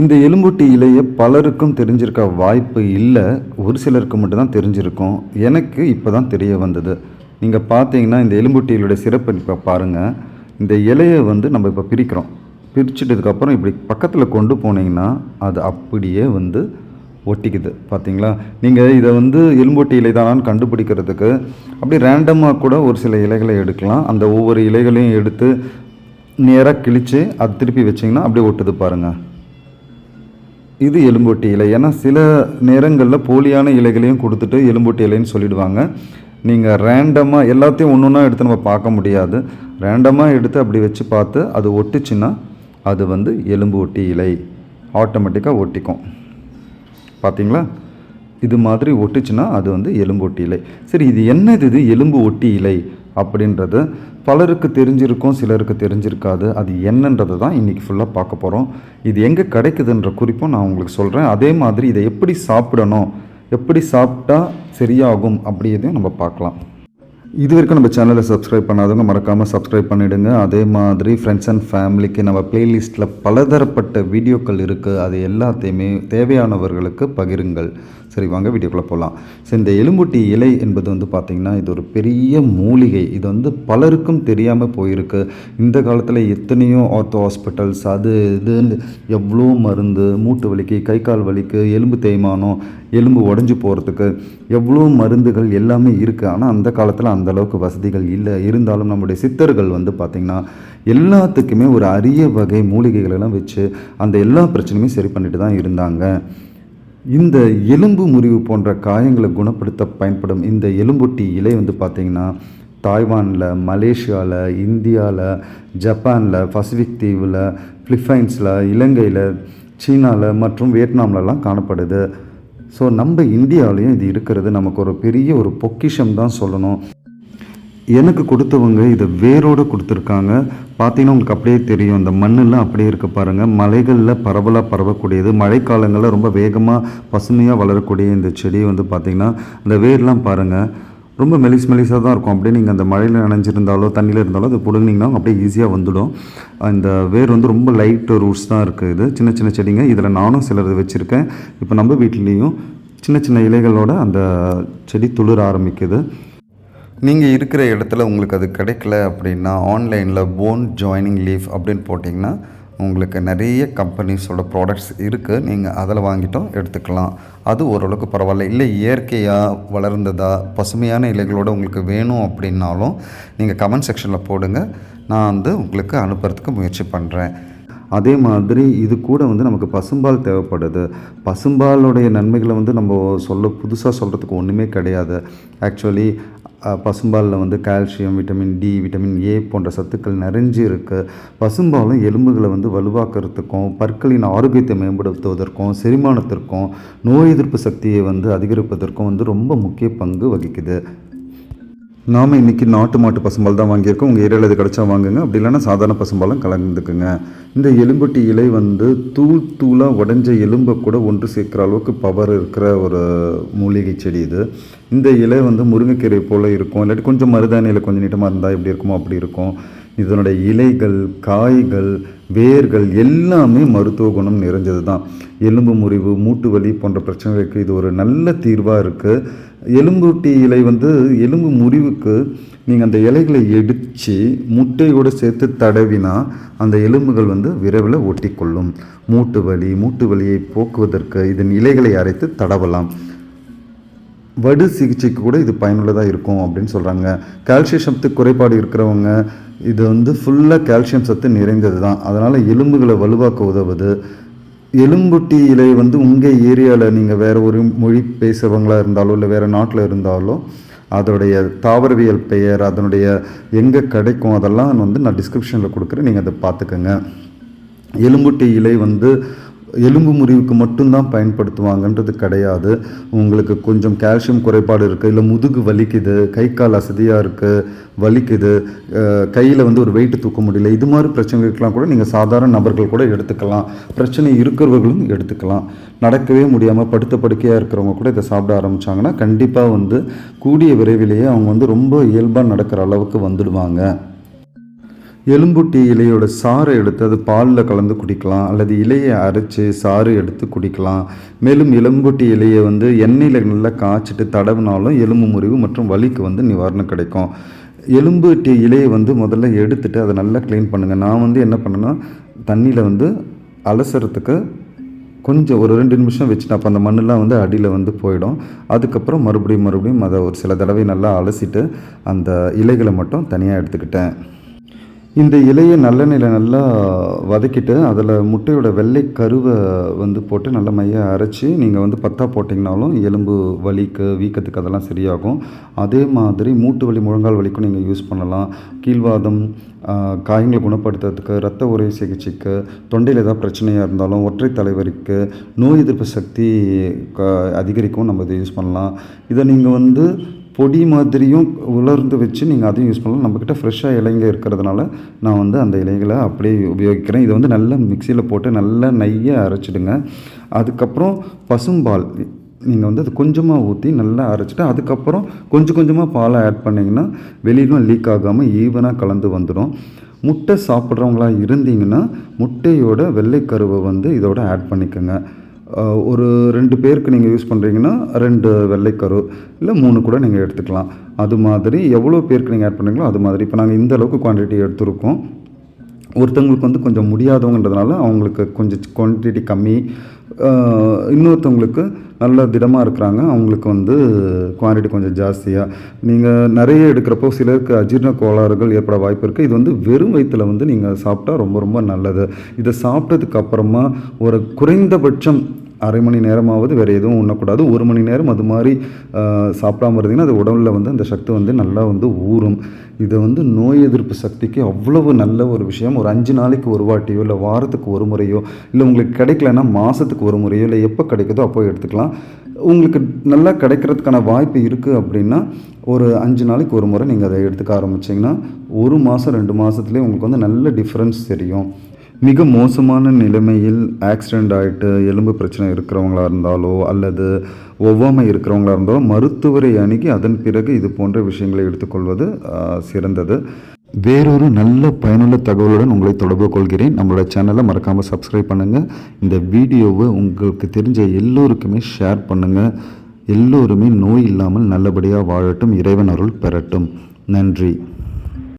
இந்த எலும்பூட்டி இலையை பலருக்கும் தெரிஞ்சிருக்க வாய்ப்பு இல்லை. ஒரு சிலருக்கு மட்டும்தான் தெரிஞ்சிருக்கும். எனக்கு இப்போ தான் தெரிய வந்தது. நீங்கள் பார்த்தீங்கன்னா இந்த எலும்பூட்டி சிறப்பு இப்போ பாருங்கள் இந்த இலையை வந்து நம்ம இப்போ பிரிக்கிறோம். பிரிச்சுட்டதுக்கப்புறம் இப்படி பக்கத்தில் கொண்டு போனீங்கன்னா அது அப்படியே வந்து ஒட்டிக்குது. பார்த்தீங்களா நீங்கள் இதை வந்து எலும்பொட்டி இலை தானான்னு கண்டுபிடிக்கிறதுக்கு அப்படியே ரேண்டமாக கூட ஒரு சில இலைகளை எடுக்கலாம். அந்த ஒவ்வொரு இலைகளையும் எடுத்து நேராக கிழித்து அது திருப்பி வச்சிங்கன்னா அப்படியே ஒட்டுது பாருங்கள் இது எலும்பொட்டி இலை. ஏன்னா சில நேரங்களில் போலியான இலைகளையும் கொடுத்துட்டு எலும்பொட்டி இலைன்னு சொல்லிடுவாங்க. நீங்கள் ரேண்டமாக எல்லாத்தையும் ஒன்று ஒன்றா எடுத்து நம்ம பார்க்க முடியாது. ரேண்டமாக எடுத்து அப்படி வச்சு பார்த்து அது ஒட்டுச்சுன்னா அது வந்து எலும்பு ஒட்டி இலை ஆட்டோமேட்டிக்காக ஒட்டிக்கும். பார்த்தீங்களா இது மாதிரி ஒட்டுச்சுன்னா அது வந்து எலும்பு ஒட்டி இலை. சரி இது என்னது இது? எலும்பு ஒட்டி இலை. அப்படின்றது பலருக்கு தெரிஞ்சிருக்கும் சிலருக்கு தெரிஞ்சிருக்காது. அது என்னன்றது தான் இன்றைக்கி ஃபுல்லாக பார்க்க போகிறோம் இது எங்கே கிடைக்குதுன்ற குறிப்பும் நான் உங்களுக்கு சொல்கிறேன் அதே மாதிரி இதை எப்படி சாப்பிடணும் எப்படி சாப்பிட்டா சரியாகும் அப்படியதையும் நம்ம பார்க்கலாம். இது வரைக்கும் நம்ம சேனலை சப்ஸ்கிரைப் பண்ணாதவங்க மறக்காமல் சப்ஸ்கிரைப் பண்ணிவிடுங்க அதே மாதிரி ஃப்ரெண்ட்ஸ் அண்ட் ஃபேமிலிக்கு நம்ம பிளேலிஸ்ட்டில் பலதரப்பட்ட வீடியோக்கள் இருக்குது அது எல்லாத்தையுமே தேவையானவர்களுக்கு பகிருங்கள். சரி வாங்க வீடியோக்குள்ளே போகலாம் ஸோ இந்த எலும்புட்டி இலை என்பது வந்து பார்த்திங்கன்னா இது ஒரு பெரிய மூலிகை. இது வந்து பலருக்கும் தெரியாமல் போயிருக்கு. இந்த காலத்தில் எத்தனையோ ஆர்த்தோ ஹாஸ்பிட்டல்ஸ் அது இதுன்னு எவ்வளோ மருந்து மூட்டு வலிக்கு கை கால் வலிக்கு எலும்பு தேய்மானம் எலும்பு உடஞ்சி போகிறதுக்கு எவ்வளோ மருந்துகள் எல்லாமே இருக்குது ஆனால் அந்த காலத்தில் அந்தளவுக்கு வசதிகள் இல்லை. இருந்தாலும் நம்முடைய சித்தர்கள் வந்து பார்த்திங்கன்னா எல்லாத்துக்குமே ஒரு அரிய வகை மூலிகைகளெல்லாம் வச்சு அந்த எல்லா பிரச்சனையுமே சரி பண்ணிட்டு தான் இருந்தாங்க. இந்த எலும்பு முறிவு போன்ற காயங்களை குணப்படுத்த பயன்படும் இந்த எலும்புட்டி இலை வந்து பார்த்திங்கன்னா தாய்வானில் மலேசியாவில் இந்தியாவில் ஜப்பானில் பசிபிக் தீவில் பிலிப்பைன்ஸில் இலங்கையில் சீனாவில் மற்றும் வியட்நாம்லலாம் காணப்படுது. ஸோ நம்ம இந்தியாவிலையும் இது இருக்கிறது. நமக்கு ஒரு பெரிய ஒரு பொக்கிஷம் தான் சொல்லணும். எனக்கு கொடுத்தவங்க இதை வேரோடு கொடுத்துருக்காங்க. பார்த்தீங்கன்னா உங்களுக்கு அப்படியே தெரியும். இந்த மண்ணெல்லாம் அப்படியே இருக்க பாருங்கள் மலைகளில் பரவலாக பரவக்கூடியது. மழைக்காலங்களில் ரொம்ப வேகமாக பசுமையாக வளரக்கூடிய இந்த செடி வந்து பார்த்திங்கன்னா அந்த வேர்லாம் பாருங்கள் ரொம்ப மெலிஸ் மெலிஸாக தான் இருக்கும். அப்படியே நீங்கள் அந்த மழையில் நனைஞ்சிருந்தாலோ தண்ணியில் இருந்தாலோ அதை பிடுங்கினீங்கன்னா அப்படியே ஈஸியாக வந்துடும். அந்த வேர் வந்து ரொம்ப லைட் ரூட்ஸ் தான் இருக்குது இது. சின்ன சின்ன செடிங்க. இதில் நானும் சிலர் வச்சுருக்கேன். இப்போ நம்ம வீட்லேயும் சின்ன சின்ன இலைகளோட அந்த செடி துளிர ஆரம்பிக்குது. நீங்கள் இருக்கிற இடத்துல உங்களுக்கு அது கிடைக்கல அப்படின்னா ஆன்லைனில் போன் ஜாயினிங் லீஃப் அப்படின்னு போட்டிங்கன்னா உங்களுக்கு நிறைய கம்பெனிஸோட ப்ராடக்ட்ஸ் இருக்குது நீங்கள் அதில் வாங்கிட்டோம் எடுத்துக்கலாம். அது ஓரளவுக்கு பரவாயில்ல. இல்லை இயற்கையாக வளர்ந்ததா பசுமையான இலைகளோடு உங்களுக்கு வேணும் அப்படின்னாலும் நீங்கள் கமெண்ட் செக்ஷனில் போடுங்க. நான் வந்து உங்களுக்கு அனுப்புறதுக்கு முயற்சி பண்ணுறேன் அதே மாதிரி இது கூட வந்து நமக்கு பசும்பால் தேவைப்படுது. பசும்பாலுடைய நன்மைகளை வந்து நம்ம சொல்ல புதுசாக சொல்கிறதுக்கு ஒன்றுமே கிடையாது. ஆக்சுவலி பசும்பாலில் வந்து calcium vitamin D vitamin A போன்ற சத்துக்கள் நிறைஞ்சு இருக்குது பசும்பாலும் எலும்புகளை வந்து வலுவாக்குறதுக்கும் பற்களின் ஆரோக்கியத்தை மேம்படுத்துவதற்கும் செரிமானத்திற்கும் நோய் எதிர்ப்பு சக்தியை வந்து அதிகரிப்பதற்கும் வந்து ரொம்ப முக்கிய பங்கு வகிக்குது. நாம் இன்றைக்கி நாட்டு மாட்டு பசும்பால் தான் வாங்கியிருக்கோம். உங்கள் ஏரியாவில் இது கிடச்சா வாங்குங்க. அப்படி இல்லைன்னா சாதாரண பசும்பாலும் கலந்துக்குங்க. இந்த எலும்புட்டி இலை வந்து தூள் தூளாக உடஞ்ச எலும்பை கூட ஒன்று சேர்க்குற அளவுக்கு பவர் இருக்கிற ஒரு மூலிகை செடி இது. இந்த இலை வந்து முருங்கைக்கீரை போல் இருக்கும். இல்லாட்டி கொஞ்சம் மருதாணி இலை கொஞ்சம் நீட்டமாக இருந்தால் எப்படி இருக்குமோ அப்படி இருக்கும். இதனுடைய இலைகள் காய்கள் வேர்கள் எல்லாமே மருத்துவ குணம் நிறைஞ்சது தான் எலும்பு முறிவு மூட்டு வலி போன்ற பிரச்சனைகளுக்கு இது ஒரு நல்ல தீர்வாக இருக்குது எலும்பூட்டி இலை வந்து எலும்பு முறிவுக்கு நீங்கள் அந்த இலைகளை இடித்து முட்டையோடு சேர்த்து தடவினா அந்த எலும்புகள் வந்து விரைவில் ஒட்டிக்கொள்ளும். மூட்டு வலி மூட்டு வலியை போக்குவதற்கு இதன் இலைகளை அரைத்து தடவலாம். வடு சிகிச்சைக்கு கூட இது பயனுள்ளதாக இருக்கும் அப்படின்னு சொல்கிறாங்க கால்சியம் சத்து குறைபாடு இருக்கிறவங்க இது வந்து ஃபுல்லாக கால்சியம் சத்து நிறைந்தது தான் அதனால் எலும்புகளை வலுவாக்க உதவுது. எலும்புட்டி இலை வந்து உங்கள் ஏரியாவில் நீங்கள் வேறு ஒரு மொழி பேசுகிறவங்களா இருந்தாலோ இல்லை வேறு நாட்டில் இருந்தாலோ அதோடைய தாவரவியல் பெயர் அதனுடைய எங்கே கிடைக்கும் அதெல்லாம் வந்து நான் டிஸ்கிரிப்ஷனில் கொடுக்குறேன். நீங்கள் அதை பார்த்துக்கோங்க. எலும்புட்டி இலை வந்து எலும்பு முறிவுக்கு மட்டும்தான் பயன்படுத்துவாங்கன்றது கிடையாது. உங்களுக்கு கொஞ்சம் கால்சியம் குறைபாடு இருக்குது இல்லை முதுகு வலிக்குது கை கால் அசதியாக இருக்குது வலிக்குது கையில் வந்து ஒரு வெயிட் தூக்க முடியல இது மாதிரி பிரச்சனைகளுக்கெல்லாம் கூட நீங்கள் சாதாரண நபர்கள் கூட எடுத்துக்கலாம். பிரச்சனை இருக்கிறவர்களும் எடுத்துக்கலாம். நடக்கவே முடியாமல் படுத்த படுக்கையாக இருக்கிறவங்க கூட இதை சாப்பிட ஆரம்பித்தாங்கன்னா கண்டிப்பாக வந்து கூடிய விரைவிலேயே அவங்க வந்து ரொம்ப இயல்பாக நடக்கிற அளவுக்கு வந்துடுவாங்க. எலும்புட்டி இலையோட சாறை எடுத்து அது பாலில் கலந்து குடிக்கலாம் அல்லது இலையை அரைச்சி சாறு எடுத்து குடிக்கலாம். மேலும் எலும்புட்டி இலையை வந்து எண்ணெயில் நல்லா காய்ச்சிட்டு தடவினாலும் எலும்பு முறிவு மற்றும் வலிக்கு வந்து நிவாரணம் கிடைக்கும். எலும்பு டீ இலையை வந்து முதல்ல எடுத்துட்டு அதை நல்லா க்ளீன் பண்ணுங்கள் நான் வந்து என்ன பண்ணேன்னா தண்ணியில் வந்து அலசுறதுக்கு கொஞ்சம் ஒரு ரெண்டு நிமிஷம் வச்சுட்டு அப்போ அந்த மண்ணெலாம் வந்து அடியில் வந்து போயிடும். அதுக்கப்புறம் மறுபடியும் மறுபடியும் அதை ஒரு சில தடவை நல்லா அலசிட்டு அந்த இலைகளை மட்டும் தனியாக எடுத்துக்கிட்டேன். இந்த இலையை நல்லெண்ணெயில் நல்லா வதக்கிட்டு அதில் முட்டையோட வெள்ளை கருவை வந்து போட்டு நல்லா மைய அரைச்சி நீங்கள் வந்து பத்தா போட்டிங்கனாலும் எலும்பு வலிக்கு வீக்கத்துக்கு அதெல்லாம் சரியாகும். அதே மாதிரி மூட்டு வலி முழங்கால் வலிக்கும் நீங்கள் யூஸ் பண்ணலாம். கீழ்வாதம் காயங்களை குணப்படுத்துறதுக்கு ரத்த உரை சிகிச்சைக்கு தொண்டையில் ஏதாவது பிரச்சனையாக இருந்தாலும் ஒற்றை தலைவருக்கு நோய் எதிர்ப்பு சக்தி க- அதிகரிக்கவும் நம்ம இதை யூஸ் பண்ணலாம். இதை நீங்கள் வந்து பொடி மாதிரியும் உலர்ந்து வச்சு நீங்கள் அதையும் யூஸ் பண்ணலாம். நம்மக்கிட்ட ஃப்ரெஷ்ஷாக இலைங்க இருக்கிறதுனால நான் வந்து அந்த இலைகளை அப்படியே உபயோகிக்கிறேன். இதை வந்து நல்லா மிக்சியில் போட்டு நல்லா நெய்யை அரைச்சிடுங்க. அதுக்கப்புறம் பசும்பால் நீங்கள் வந்து அது கொஞ்சமாக ஊற்றி நல்லா அரைச்சிட்டு அதுக்கப்புறம் கொஞ்சம் கொஞ்சமாக பாலை ஆட் பண்ணிங்கன்னா வெளியிலும் லீக் ஆகாமல் ஈவனாக கலந்து வந்துடும். முட்டை சாப்பிட்றவங்களா இருந்தீங்கன்னா முட்டையோட வெள்ளைக்கருவை வந்து இதோட ஆட் பண்ணிக்கோங்க. ஒரு ரெண்டு பேருக்கு நீங்கள் யூஸ் பண்ணுறீங்கன்னா ரெண்டு வெள்ளைக்கரு இல்லை மூணு கூட நீங்கள் எடுத்துக்கலாம். அது மாதிரி எவ்வளோ பேருக்கு நீங்கள் ஆட் பண்ணுறீங்களோ அது மாதிரி. இப்போ நாங்கள் இந்த அளவுக்கு குவான்டிட்டி எடுத்திருக்கோம். ஒருத்தவங்களுக்கு வந்து கொஞ்சம் முடியாதவங்கன்றதுனால அவங்களுக்கு கொஞ்சம் குவான்டிட்டி கம்மி. இன்னொருத்தவங்களுக்கு நல்ல திடமாக இருக்கிறாங்க அவங்களுக்கு வந்து குவான்டிட்டி கொஞ்சம் ஜாஸ்தியாக நீங்கள் நிறைய எடுக்கிறப்போ சிலருக்கு அஜீரண கோளாறுகள் ஏற்பட வாய்ப்பு இருக்குது இது வந்து வெறும் வயிற்றில் வந்து நீங்கள் சாப்பிட்டா ரொம்ப ரொம்ப நல்லது. இதை சாப்பிட்டதுக்கு அப்புறமா ஒரு குறைந்தபட்சம் அரை மணி நேரமாவது வேறு எதுவும் உண்ணக்கூடாது. ஒரு மணி நேரம் அது மாதிரி சாப்பிடாம இருந்தீங்கன்னா அது உடலில் வந்து அந்த சக்தி வந்து நல்லா வந்து ஊறும். இது வந்து நோய் எதிர்ப்பு சக்திக்கு அவ்வளவு நல்ல ஒரு விஷயம். ஒரு அஞ்சு நாளைக்கு ஒரு வாட்டியோ இல்லை வாரத்துக்கு ஒரு முறையோ இல்லை உங்களுக்கு கிடைக்கலன்னா மாதத்துக்கு ஒரு முறையோ இல்லை எப்போ கிடைக்குதோ அப்போ எடுத்துக்கலாம். உங்களுக்கு நல்லா கிடைக்கிறதுக்கான வாய்ப்பு இருக்குது அப்படின்னா ஒரு அஞ்சு நாளைக்கு ஒரு முறை நீங்கள் அதை எடுத்துக்க ஆரம்பிச்சிங்கன்னா ஒரு மாதம் ரெண்டு மாதத்துலேயே உங்களுக்கு வந்து நல்ல டிஃப்ரென்ஸ் தெரியும். மிக மோசமான நிலைமையில் ஆக்சிடெண்ட் ஆகிட்டு எலும்பு பிரச்சனை இருக்கிறவங்களா இருந்தாலோ அல்லது ஒவ்வாமை இருக்கிறவங்களா இருந்தாலோ மருத்துவரை அணுகி அதன் பிறகு இது போன்ற விஷயங்களை எடுத்துக்கொள்வது சிறந்தது. வேறொரு நல்ல பயனுள்ள தகவலுடன் உங்களை தொடர்பு கொள்கிறேன். நம்மளோட சேனலை மறக்காமல் சப்ஸ்கிரைப் பண்ணுங்கள் இந்த வீடியோவை உங்களுக்கு தெரிஞ்ச எல்லோருக்குமே ஷேர் பண்ணுங்கள் எல்லோருமே நோய் இல்லாமல் நல்லபடியாக வாழட்டும் இறைவன் அருள் பெறட்டும். நன்றி.